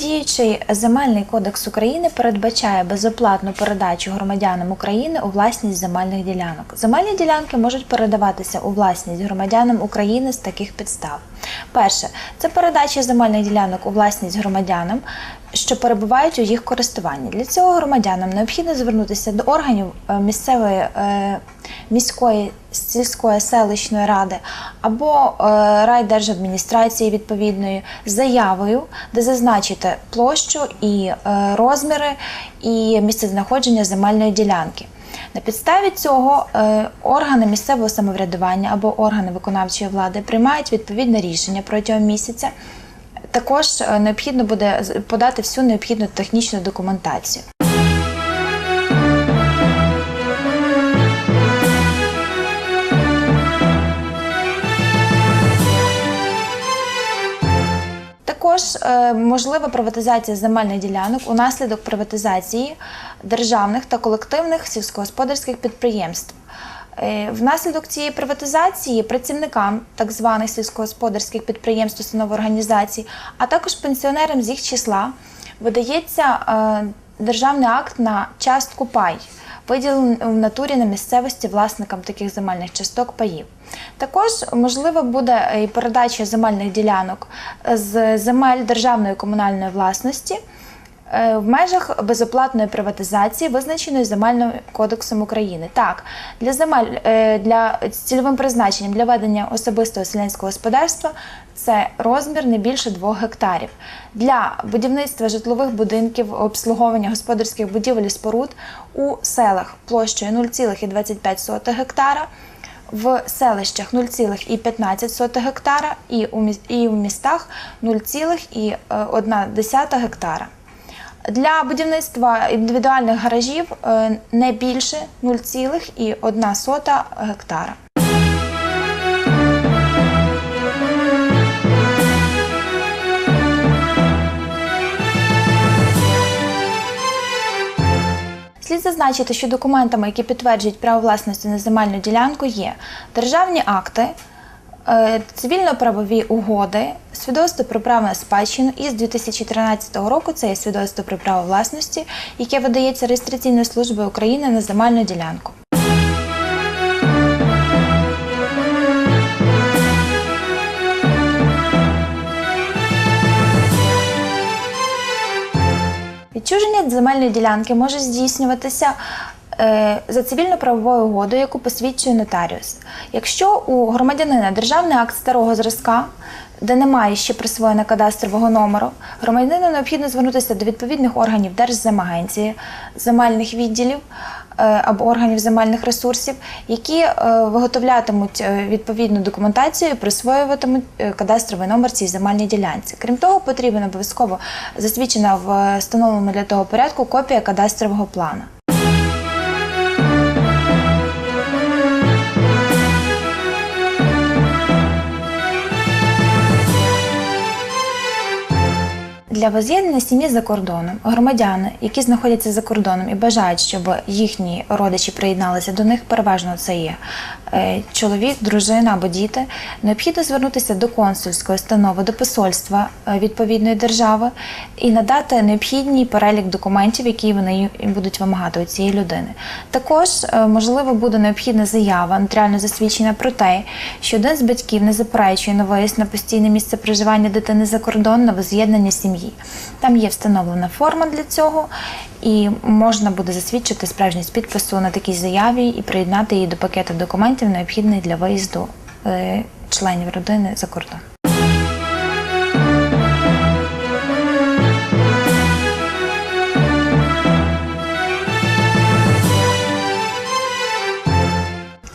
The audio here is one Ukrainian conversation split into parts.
Діючий земельний кодекс України передбачає безоплатну передачу громадянам України у власність земельних ділянок. Земельні ділянки можуть передаватися у власність громадянам України з таких підстав. Перше це передача земельних ділянок у власність громадянам, що перебувають у їх користуванні. Для цього громадянам необхідно звернутися до органів е, місцевої е, міської сільської селищної ради або е, райдержадміністрації відповідної заявою, де зазначити площу і розміри і місцезнаходження земельної ділянки. На підставі цього органи місцевого самоврядування або органи виконавчої влади приймають відповідне рішення протягом місяця. Також е, необхідно буде подати всю необхідну технічну документацію. Також е, можлива приватизація земельних ділянок унаслідок приватизації державних та колективних сільськогосподарських підприємств. Е, Внаслідок цієї приватизації працівникам так званих сільськогосподарських підприємств, установ організацій, а також пенсіонерам з їх числа видається е, державний акт на частку пай, виділений в натурі на місцевості власникам таких земельних часток паїв. Також можливо буде і передача земельних ділянок з земель державної комунальної власності е, в межах безоплатної приватизації, визначеної земельним кодексом України. Так, для земель е, для цільовим призначенням для ведення особистого селянського господарства це розмір не більше 2 гектарів. Для будівництва житлових будинків, обслуговування господарських будівель і споруд у селах площею 0,25 гектара в селищах 0,15 гектара і у, містах 0,1 гектара. Для будівництва індивідуальних гаражів е, не більше 0,1 гектара. Слід зазначити, що документами, які підтверджують право власності на земельну ділянку, є державні акти, цивільно-правові угоди, свідоцтво про право на спадщину і з 2013 року це є свідоцтво про право власності, яке видається реєстраційною службою України на земельну ділянку. Відчуження земельної ділянки може здійснюватися е, за цивільно-правовою угодою, яку посвідчує нотаріус. Якщо у громадянина державний акт старого зразка, де немає ще присвоєно кадастрового номеру, громадянину необхідно звернутися до відповідних органів Держземагенції, земельних відділів е, або органів земельних ресурсів, які е, виготовлятимуть е, відповідну документацію і присвоюватимуть е, кадастровий номер цій земельній ділянці. Крім того, потрібна обов'язково засвідчена в е, встановленому для того порядку копія кадастрового плану. Для воз'єднання сім'ї за кордоном громадяни, які знаходяться за кордоном і бажають, щоб їхні родичі приєдналися до них, переважно це є е, чоловік, дружина або діти, необхідно звернутися до консульської установи, до посольства е, відповідної держави і надати необхідний перелік документів, які вони будуть вимагати у цієї людини. Також е, можливо буде необхідна заява, нотаріально засвідчена про те, що один з батьків не заперечує на виїзд на постійне місце проживання дитини за кордон на воз'єднання сім'ї. Там є встановлена форма для цього, і можна буде засвідчити справжність підпису на такій заяві і приєднати її до пакету документів, необхідних для виїзду е, членів родини за кордон.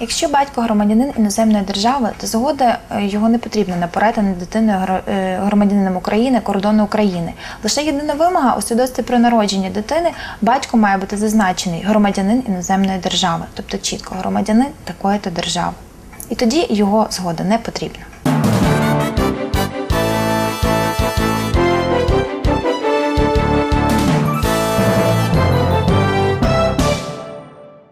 Якщо батько громадянин іноземної держави, то згода е, його не потрібна на перетин дитиною е, громадянином України кордону України. Лише єдина вимога у свідоцтві про народження дитини батько має бути зазначений громадянин іноземної держави, тобто чітко громадянин такої то держави. І тоді його згода не потрібна.